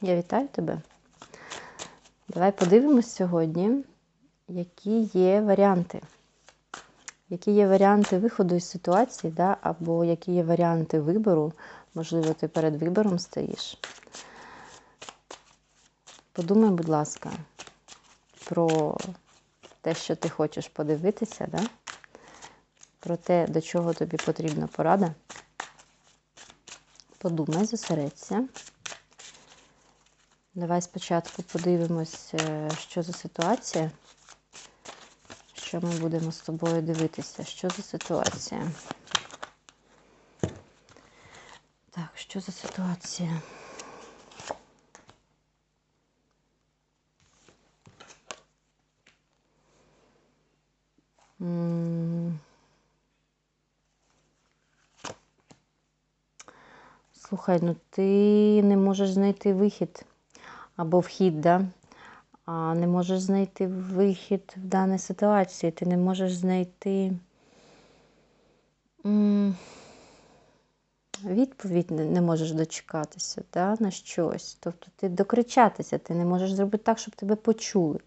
Я вітаю тебе. Давай подивимось сьогодні, які є варіанти. Які є варіанти виходу із ситуації, да? або які є варіанти вибору. Можливо, ти перед вибором стоїш. Подумай, будь ласка, про те, що ти хочеш подивитися, да? про те, до чого тобі потрібна порада. Подумай, зосередься. Давай спочатку подивимось, е, що за ситуація. Що ми будемо з тобою дивитися? Що за ситуація? Так, що за ситуація? Слухай, ну ти не можеш знайти вихід або вхід, да? а не можеш знайти вихід в даній ситуації. Ти не можеш знайти відповідь, не можеш дочекатися да, на щось. Тобто ти докричатися, ти не можеш зробити так, щоб тебе почули.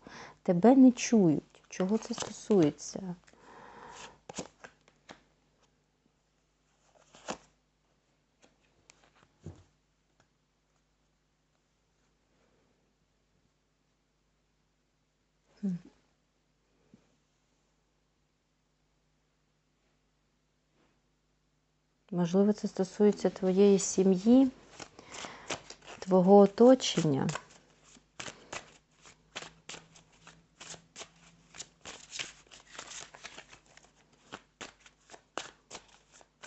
Тебе не чують. Чого це стосується? Можливо, це стосується твоєї сім'ї, твого оточення.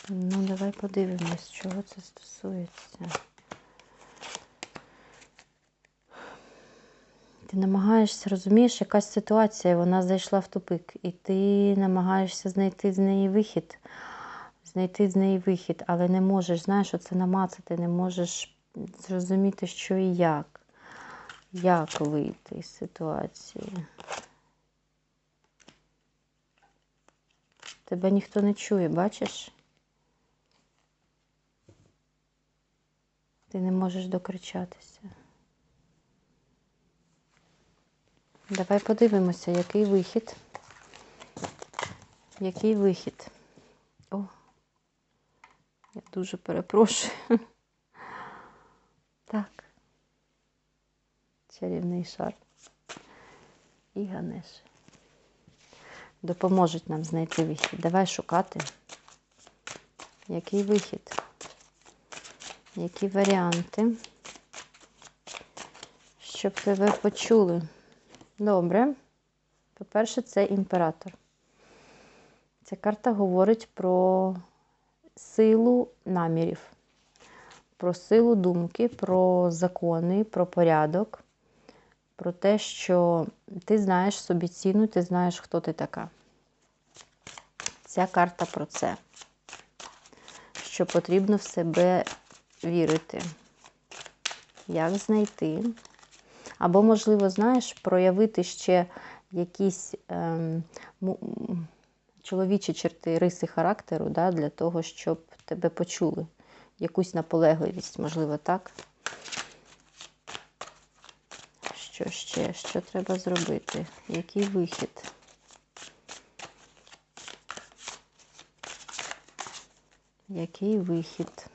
Ну, давай подивимось, чого це стосується. Ти намагаєшся, розумієш, якась ситуація, вона зайшла в тупик, і ти намагаєшся знайти з неї вихід, знайти з неї вихід, але не можеш, знаєш, оце намацати, не можеш зрозуміти, що і як. Як вийти з ситуації. Тебе ніхто не чує, бачиш? Ти не можеш докричатися. Давай подивимося, який вихід. Який вихід? О, я дуже перепрошую. Так. Чарівний шар. І Ганеш. Допоможуть нам знайти вихід. Давай шукати. Який вихід? Які варіанти? Щоб тебе почули. Добре. По-перше, це імператор. Ця карта говорить про силу намірів, про силу думки, про закони, про порядок, про те, що ти знаєш собі ціну, ти знаєш, хто ти така. Ця карта про це. Що потрібно в себе вірити. Як знайти? Або, можливо, знаєш, проявити ще якісь ем, чоловічі черти, риси характеру, да, для того, щоб тебе почули. Якусь наполегливість, можливо, так. Що ще? Що треба зробити? Який вихід? Який вихід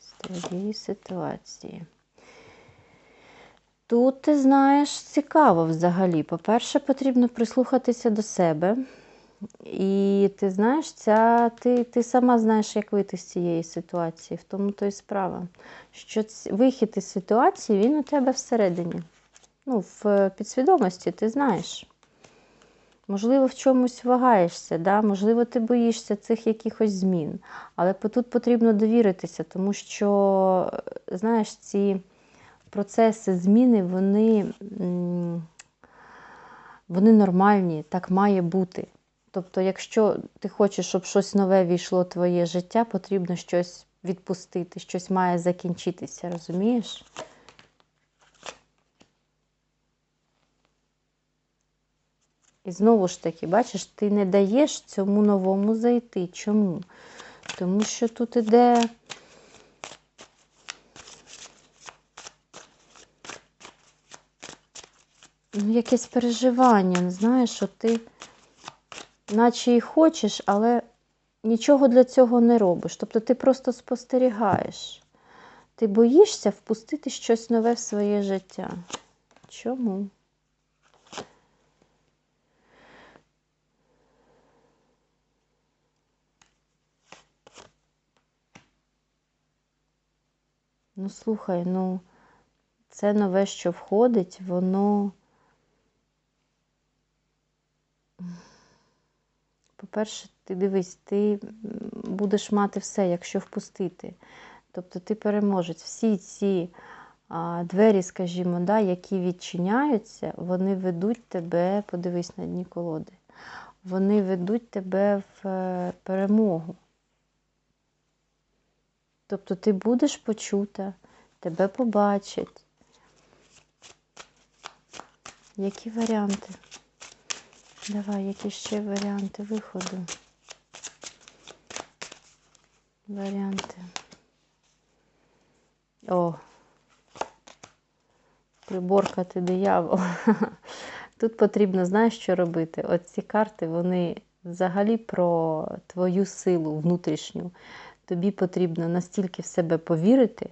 з цієї ситуації? Тут, ти знаєш, цікаво взагалі. По-перше, потрібно прислухатися до себе. І ти знаєш, ця, ти ти сама знаєш, як вийти з цієї ситуації, в тому то і справа. Що ці, вихід із ситуації, він у тебе всередині. Ну, В підсвідомості ти знаєш. Можливо, в чомусь вагаєшся, да? можливо, ти боїшся цих якихось змін. Але тут потрібно довіритися, тому що, знаєш, ці процеси зміни, вони, вони нормальні, так має бути. Тобто, якщо ти хочеш, щоб щось нове війшло в твоє життя, потрібно щось відпустити, щось має закінчитися, розумієш? І знову ж таки, бачиш, ти не даєш цьому новому зайти. Чому? Тому що тут іде якесь переживання, знаєш, що ти наче і хочеш, але нічого для цього не робиш. Тобто ти просто спостерігаєш. Ти боїшся впустити щось нове в своє життя. Чому? Ну, слухай, ну, це нове, що входить, воно. По-перше, ти дивись, ти будеш мати все, якщо впустити. Тобто ти переможець. Всі ці а, двері, скажімо, да, які відчиняються, вони ведуть тебе, подивись на дні колоди, вони ведуть тебе в е, перемогу. Тобто ти будеш почута, тебе побачать. Які варіанти? Давай, які ще варіанти виходу? Варіанти. О, приборкати диявол. Тут потрібно, знаєш, що робити? От ці карти, вони взагалі про твою силу внутрішню. Тобі потрібно настільки в себе повірити,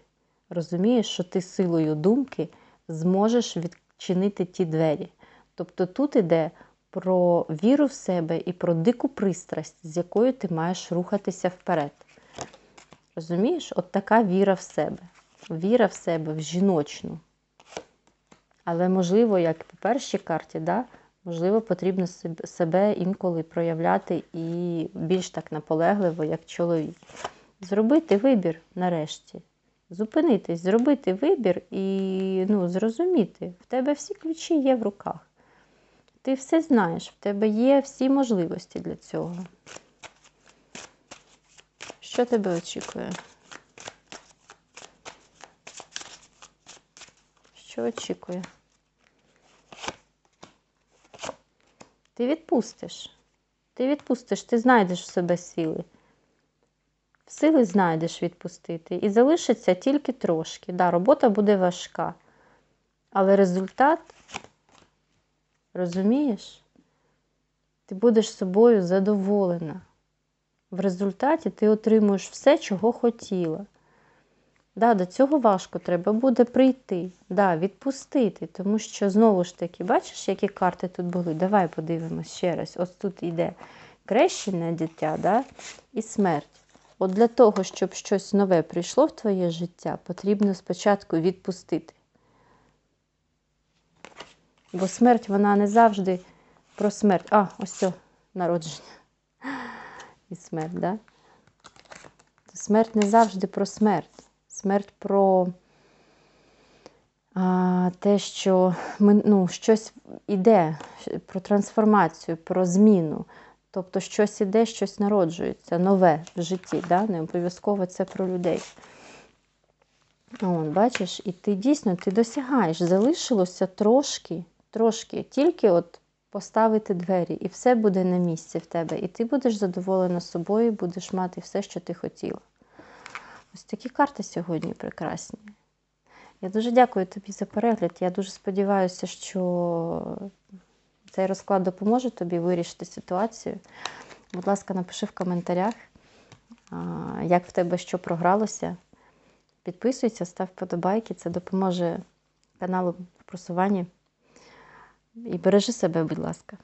розумієш, що ти силою думки зможеш відчинити ті двері. Тобто тут іде про віру в себе і про дику пристрасть, з якою ти маєш рухатися вперед. Розумієш? От така віра в себе. Віра в себе, в жіночну. Але, можливо, як по першій карті, да, можливо, потрібно себе інколи проявляти і більш так наполегливо, як чоловік. Зробити вибір нарешті. Зупинитись, зробити вибір і ну, зрозуміти, в тебе всі ключі є в руках. Ти все знаєш, в тебе є всі можливості для цього. Що тебе очікує? Що очікує? Ти відпустиш. Ти відпустиш, ти знайдеш в себе сили. Сили знайдеш відпустити. І залишиться тільки трошки. Да, робота буде важка. Але результат, розумієш, ти будеш собою задоволена. В результаті ти отримуєш все, чого хотіла. Да, до цього важко треба буде прийти, да, відпустити, тому що знову ж таки, бачиш, які карти тут були? Давай подивимось ще раз. Ось тут йде крещене дитя да, і смерть. От для того, щоб щось нове прийшло в твоє життя, потрібно спочатку відпустити. Бо смерть, вона не завжди про смерть. А, ось це, народження. І смерть, да? Смерть не завжди про смерть. Смерть про а, те, що ми, ну, щось іде, про трансформацію, про зміну. Тобто щось іде, щось народжується, нове в житті. Да? Не обов'язково це про людей. От, бачиш, і ти дійсно ти досягаєш. Залишилося трошки, трошки, тільки от поставити двері, і все буде на місці в тебе. І ти будеш задоволена собою, будеш мати все, що ти хотіла. Ось такі карти сьогодні прекрасні. Я дуже дякую тобі за перегляд. Я дуже сподіваюся, що цей розклад допоможе тобі вирішити ситуацію. Будь ласка, напиши в коментарях, як в тебе що програлося. Підписуйся, став вподобайки, це допоможе каналу в просуванні. І бережи себе, будь ласка.